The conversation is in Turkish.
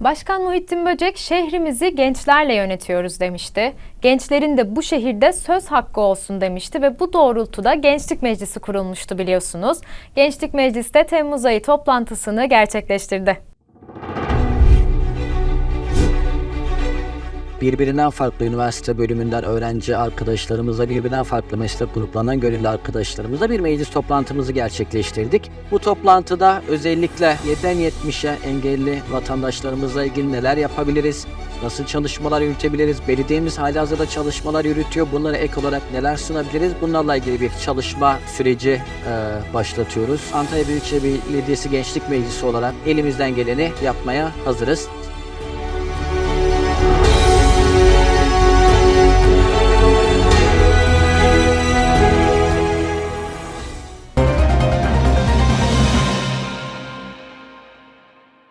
Başkan Muhittin Böcek şehrimizi gençlerle yönetiyoruz demişti. Gençlerin de bu şehirde söz hakkı olsun demişti ve bu doğrultuda Gençlik Meclisi kurulmuştu biliyorsunuz. Gençlik Meclisi de Temmuz ayı toplantısını gerçekleştirdi. Birbirinden farklı üniversite bölümünden öğrenci arkadaşlarımızla, birbirinden farklı meslek gruplarından gönüllü arkadaşlarımızla bir meclis toplantımızı gerçekleştirdik. Bu toplantıda özellikle 7'den 70'e engelli vatandaşlarımızla ilgili neler yapabiliriz, nasıl çalışmalar yürütebiliriz, belediyemiz halihazırda çalışmalar yürütüyor, bunlara ek olarak neler sunabiliriz, bunlarla ilgili bir çalışma süreci e, başlatıyoruz. Antalya Büyükşehir Belediyesi Gençlik Meclisi olarak elimizden geleni yapmaya hazırız.